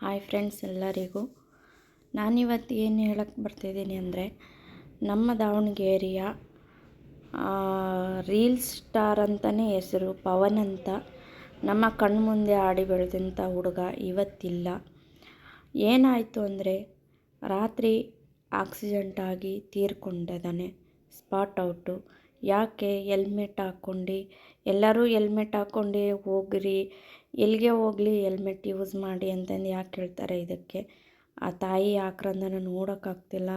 Hi friends ಎಲ್ಲರಿಗೂ. ನಾನಿವತ್ತು ಏನು ಹೇಳಕ್ಕೆ ಬರ್ತಿದ್ದೀನಿ ಅಂದರೆ, ನಮ್ಮ ದಾವಣಗೆರೆಯ ರೀಲ್ಸ್ ಸ್ಟಾರ್ ಅಂತಲೇ ಹೆಸರು, ಪವನ್ ಅಂತ. ನಮ್ಮ ಕಣ್ಮುಂದೆ ಆಡಿ ಬೆಳೆದಂಥ ಹುಡುಗ ಇವತ್ತಿಲ್ಲ. ಏನಾಯಿತು ಅಂದರೆ, ರಾತ್ರಿ ಆಕ್ಸಿಡೆಂಟಾಗಿ ತೀರ್ಕೊಂಡಿದ್ದಾನೆ ಸ್ಪಾಟ್ ಔಟು. ಯಾಕೆ ಎಲ್ಮೆಟ್ ಹಾಕ್ಕೊಂಡು? ಎಲ್ಲರೂ ಎಲ್ಮೆಟ್ ಹಾಕ್ಕೊಂಡು ಹೋಗ್ರಿ. ಎಲ್ಲಿಗೆ ಹೋಗಲಿ ಎಲ್ಮೆಟ್ ಯೂಸ್ ಮಾಡಿ ಅಂತಂದು ಯಾಕೆ ಹೇಳ್ತಾರೆ ಇದಕ್ಕೆ? ಆ ತಾಯಿ ಆಕ್ರಂದನ ನೋಡೋಕ್ಕಾಗ್ತಿಲ್ಲ.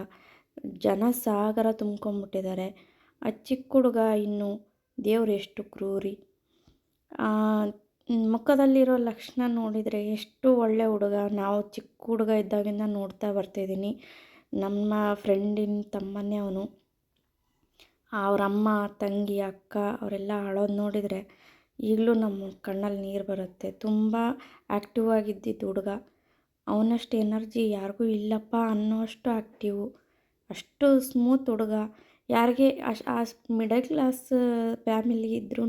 ಜನ ಸಾಗರ ತುಂಬ್ಕೊಂಬಿಟ್ಟಿದ್ದಾರೆ ಆ ಚಿಕ್ಕ ಹುಡುಗ ಇನ್ನು ದೇವ್ರು ಎಷ್ಟು ಕ್ರೂರಿ. ಮುಖದಲ್ಲಿರೋ ಲಕ್ಷಣ ನೋಡಿದರೆ ಎಷ್ಟು ಒಳ್ಳೆ ಹುಡುಗ. ನಾವು ಚಿಕ್ಕ ಹುಡುಗ ಇದ್ದಾಗಿಂದ ನೋಡ್ತಾ ಬರ್ತಿದ್ದೀನಿ. ನಮ್ಮ ಫ್ರೆಂಡಿನ ತಮ್ಮನೇ ಅವನು. ಅವ್ರ ಅಮ್ಮ ತಂಗಿ, ಅಕ್ಕ ಅವರೆಲ್ಲ ಅಳೋದು ನೋಡಿದರೆ ಈಗಲೂ ನಮ್ಮ ಕಣ್ಣಲ್ಲಿ ನೀರು ಬರುತ್ತೆ. ತುಂಬ ಆ್ಯಕ್ಟಿವ್ ಆಗಿದ್ದಿದ್ದು ಹುಡುಗ. ಅವನಷ್ಟು ಎನರ್ಜಿ ಯಾರಿಗೂ ಇಲ್ಲಪ್ಪ ಅನ್ನೋಷ್ಟು ಆ್ಯಕ್ಟಿವು ಅಷ್ಟು ಸ್ಮೂತ್ ಹುಡುಗ. ಯಾರಿಗೆ ಅಶ್ ಆ ಮಿಡಲ್ ಕ್ಲಾಸ್ ಫ್ಯಾಮಿಲಿ ಇದ್ರೂ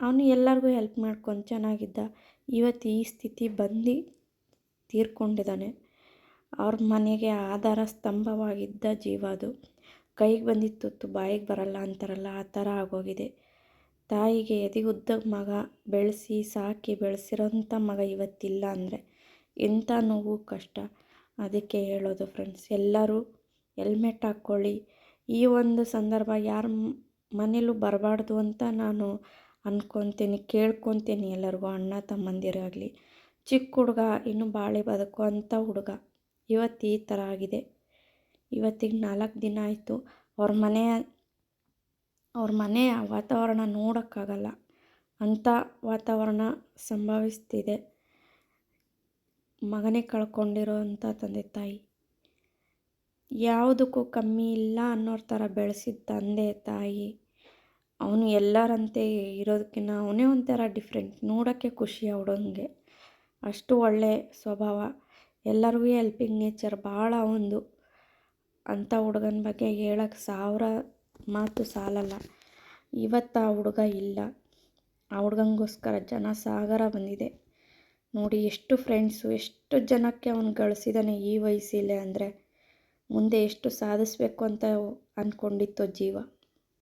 ಅವನು ಎಲ್ಲರಿಗೂ ಹೆಲ್ಪ್ ಮಾಡ್ಕೊಂಡು ಚೆನ್ನಾಗಿದ್ದ. ಇವತ್ತು ಈ ಸ್ಥಿತಿ ಬಂದು ತೀರ್ಕೊಂಡಿದ್ದಾನೆ. ಅವ್ರ ಮನೆಗೆ ಆಧಾರ ಸ್ತಂಭವಾಗಿದ್ದ ಜೀವ ಅದು. ಕೈಗೆ ಬಂದಿದ್ದು ತುತ್ತು ಬಾಯಿಗೆ ಬರಲ್ಲ ಅಂತಾರಲ್ಲ, ಆ ಥರ ಆಗೋಗಿದೆ. ತಾಯಿಗೆ ಎದೆಗುದ್ದ ಮಗ ಬೆಳೆಸಿ, ಸಾಕಿ ಬೆಳೆಸಿರೋಂಥ ಮಗ ಇವತ್ತಿಲ್ಲ ಅಂದರೆ ಎಂಥ ನೋವು, ಕಷ್ಟ? ಅದಕ್ಕೆ ಹೇಳೋದು ಫ್ರೆಂಡ್ಸ್ ಎಲ್ಲರೂ ಹೆಲ್ಮೆಟ್ ಹಾಕ್ಕೊಳ್ಳಿ. ಈ ಒಂದು ಸಂದರ್ಭ ಯಾರ ಮನೇಲೂ ಬರಬಾರ್ದು ಅಂತ ನಾನು ಅಂದ್ಕೊತೀನಿ ಕೇಳ್ಕೊತೀನಿ ಎಲ್ಲರಿಗೂ, ಅಣ್ಣ ತಮ್ಮಂದಿರಾಗಲಿ ಚಿಕ್ಕ ಹುಡುಗ, ಇನ್ನು ಬಾಳೆ ಬದುಕುವಂಥ ಹುಡುಗ, ಇವತ್ತು ಈ ಥರ ಆಗಿದೆ. ಇವತ್ತಿಗೆ ನಾಲ್ಕು ದಿನ ಆಯಿತು. ಅವ್ರ ಮನೆ, ಅವ್ರ ಮನೆಯ ವಾತಾವರಣ ನೋಡೋಕ್ಕಾಗಲ್ಲ. ಅಂಥ ವಾತಾವರಣ ಸಂಭವಿಸ್ತಿದೆ. ಮಗನೇ ಕಳ್ಕೊಂಡಿರೋ ಅಂಥ ತಂದೆ ತಾಯಿ. ಯಾವುದಕ್ಕೂ ಕಮ್ಮಿ ಇಲ್ಲ ಅನ್ನೋರ ಥರ ಬೆಳೆಸಿದ ತಂದೆ ತಾಯಿ. ಅವನು ಎಲ್ಲರಂತೆ ಇರೋದಕ್ಕಿಂತ ಅವನೇ ಒಂಥರ ಡಿಫ್ರೆಂಟ್. ನೋಡೋಕ್ಕೆ ಖುಷಿ ಅವಡಂಗೆ ಅಷ್ಟು ಒಳ್ಳೆ ಸ್ವಭಾವ. ಎಲ್ಲರಿಗೂ ಹೆಲ್ಪಿಂಗ್ ನೇಚರ್ ಭಾಳ ಒಂದು. ಅಂಥ ಹುಡುಗನ ಬಗ್ಗೆ ಹೇಳಕ್ಕೆ ಸಾವಿರ ಮಾತು ಸಾಲಲ್ಲ. ಇವತ್ತು ಆ ಹುಡುಗ ಇಲ್ಲ. ಆ ಹುಡುಗಂಗೋಸ್ಕರ ಜನ ಸಾಗರ ಬಂದಿದೆ. ನೋಡಿ ಎಷ್ಟು ಫ್ರೆಂಡ್ಸು ಎಷ್ಟು ಜನಕ್ಕೆ ಅವನು ಗಳಿಸಿದಾನೆ ಈ ವಯಸ್ಸಿಲ್ಲೇ ಅಂದರೆ. ಮುಂದೆ ಎಷ್ಟು ಸಾಧಿಸ್ಬೇಕು ಅಂತ ಅಂದ್ಕೊಂಡಿತ್ತು ಜೀವ.